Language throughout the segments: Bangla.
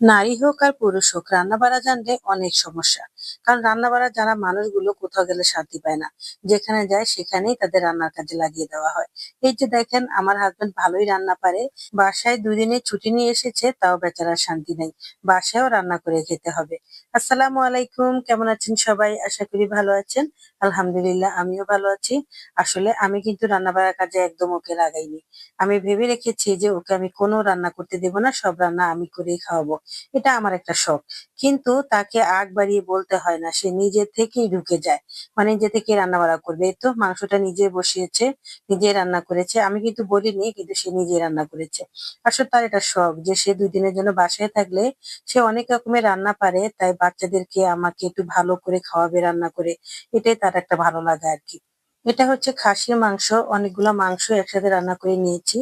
নারী হোক আর পুরুষ হোক রান্না বাড়া জানলে অনেক সমস্যা। কারণ রান্না বাড়া জানা মানুষগুলো কোথাও গেলে শান্তি পায় না, যেখানে যায় সেখানেই তাদের রান্নার কাজে লাগিয়ে দেওয়া হয়। এই যে দেখেন, আমার হাজবেন্ড ভালোই রান্না পারে, বাসায় দুই দিনের ছুটি নিয়ে এসেছে, তাও বেচারার শান্তি নেই। বাসায়ও রান্না করে খেতে হবে। আসসালামু আলাইকুম, কেমন আছেন সবাই? আশা করি ভালো আছেন। আলহামদুলিল্লাহ, আমিও ভালো আছি। আসলে আমি কিন্তু রান্না বাড়ার কাজে একদম ওকে লাগাইনি। আমি ভেবে রেখেছি যে ওকে আমি কোনো রান্না করতে দেব না, সব রান্না আমি করেই খাওয়াবো। এটা আমার একটা শখ। কিন্তু তাকে আগ বাড়িয়ে বলতে হয় না, সে নিজে থেকেই ঢুকে যায়। মানে নিজে থেকে রান্না বাড়া করবে তো মাংসটা নিজে বসিয়েছে, নিজে রান্না করেছে। আমি কিন্তু বলিনি, কিন্তু সে নিজে রান্না করেছে। আসলে তার এটা শখ যে সে দুই দিনের জন্য বাসায় থাকলে সে অনেক রকমের রান্না পারে, তাই বাচ্চাদেরকে আমাকে একটু ভালো করে খাওয়াবে, রান্না করে। এটাই তার একটা ভালো লাগা আর কি। এটা হচ্ছে খাসির মাংস। অনেকগুলো মাংস একসাথে রান্না করে নিয়েছি।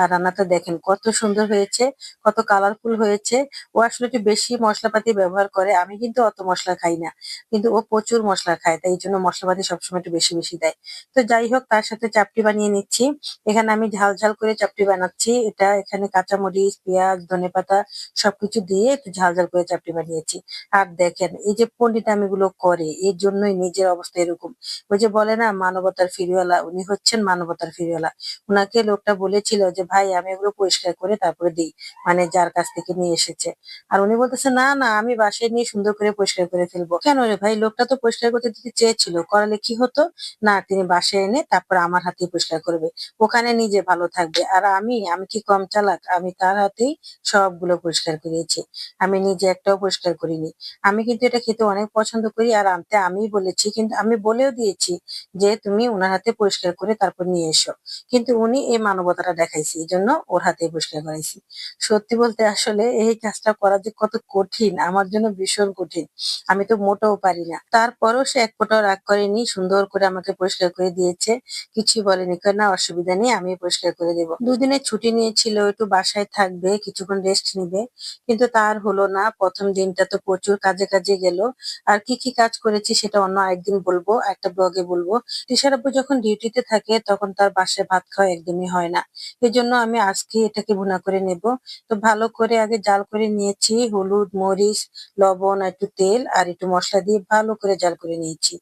আর রান্নাটা দেখেন কত সুন্দর হয়েছে, কত কালারফুল হয়েছে। ও আসলে একটু বেশি মশলাপাতি ব্যবহার করে, আমি কিন্তু অত মশলা খাই না। কিন্তু ও প্রচুর মশলা খায়, তাই জন্য মশলাপাতি সবসময় একটু বেশি বেশি দেয়। তো যাই হোক, তার সাথে চাপটি বানিয়ে নিচ্ছি। এখানে আমি ঝাল ঝাল করে চাপটি বানাচ্ছি। এটা এখানে কাঁচামরিচ, পেঁয়াজ, ধনেপাতা সবকিছু দিয়ে একটু ঝাল ঝাল করে চাপটি বানিয়েছি। আর দেখেন, এই যে পন্ডিতামি গুলো করে, এর জন্যই নিজের অবস্থা এরকম। ওই যে বলে না মানবতার ফিরিওয়ালা, উনি হচ্ছেন মানবতার ফিরিওয়ালা। উনাকে লোকটা বলেছিল যে, ভাই, আমি এগুলো পরিষ্কার করে তারপরে দিই। মানে যার কাছ থেকে নিয়ে এসেছে। আর উনি বলতেছে, না না, আমি বাসায় নিয়ে সুন্দর করে পরিষ্কার করে ফেলব। কেন রে ভাই? লোকটা তো পরিষ্কার করতে দিতে চেয়েছিল। করালে কি হতো? না, তিনি বাসায় এনে তারপর আমার হাতেই পরিষ্কার করবে। ওখানে নিজে ভালো থাকবে। আর আমি আমি কি কম চালাক? আমি তার হাতেই সবগুলো পরিষ্কার করিয়েছি আমি নিজে একটাও পরিষ্কার করিনি। আমি কিন্তু এটা খেতে অনেক পছন্দ করি। আর আনতে আমিই বলেছি। কিন্তু আমি বলেও দিয়েছি যে, তুমি ওনার হাতে পরিষ্কার করে তারপর নিয়ে এসো। কিন্তু উনি এই মানবতাটা দেখাইছে এই জন্য ওর হাতে পরিষ্কার করাইছি। সত্যি বলতে আসলে এই কাজটা করা যে কত কঠিন, আমার জন্য ভীষণ কঠিন। আমি তো মোটেও পারি না। তারপরও সে এক ফোঁটাও রাগ করেনি, সুন্দর করে আমাকে পরিষ্কার করে দিয়েছে। কিছুই বলেনি না, অসুবিধা নেই, আমি পরিষ্কার করে দেবো। দুদিনের ছুটি নিয়েছিল, একটু বাসায় থাকবে, কিছুক্ষণ রেস্ট নিবে। কিন্তু তার হলো না, প্রথম দিনটা তো প্রচুর কাজে কাজে গেল। আর কি কি কাজ করেছি সেটা অন্য আরেকদিন বলব, একটা ব্লগে বলব। তিশার আব্বু যখন ডিউটিতে থাকে, তখন তার বাসায় ভাত খাওয়া একদমই হয় না। এই জন্য আমি আজকে এটাকে ভুনা করে নেব। তো ভালো করে আগে জাল করে নিয়েছি, হলুদ, মরিচ, লবণ একটু তেল আর একটু মশলা দিয়ে ভালো করে জাল করে নিয়েছি।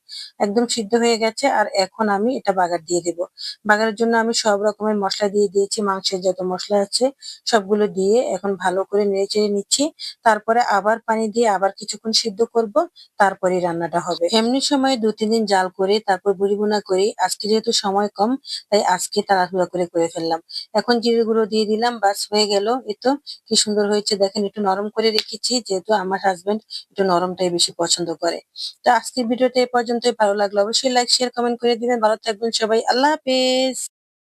একদম সিদ্ধ হয়ে গেছে আর এখন আমি এটা বাগার দিয়ে দেব। বাগারের জন্য আমি সব রকমের মশলা দিয়ে দিয়েছি, মাংসের যত মশলা আছে সবগুলো দিয়ে এখন ভালো করে নেড়ে চেড়ে নিচ্ছি। তারপরে আবার পানি দিয়ে আবার কিছুক্ষণ সিদ্ধ করব তারপরে রান্নাটা হবে। এমনি সময় দু তিন দিন জাল করে তারপর বুড়ি ভুনা করি, আজকে যেহেতু সময় কম, তাই আজকে তাড়াহুড়া করে করে ফেললাম। এখন জিরে গুঁড়ো দিয়ে দিলাম বাস হয়ে গেল। এ তো, কি সুন্দর হয়েছে। দেখেন, একটু নরম করে রেখেছি, যেহেতু আমার হাজবেন্ড একটু নরমটাই বেশি পছন্দ করে। তো আজকের ভিডিওটা এ পর্যন্তই। ভালো লাগল অবশ্যই লাইক শেয়ার কমেন্ট করে দিবেন। ভালো থাকবেন সবাই। আল্লাহ হাফেজ।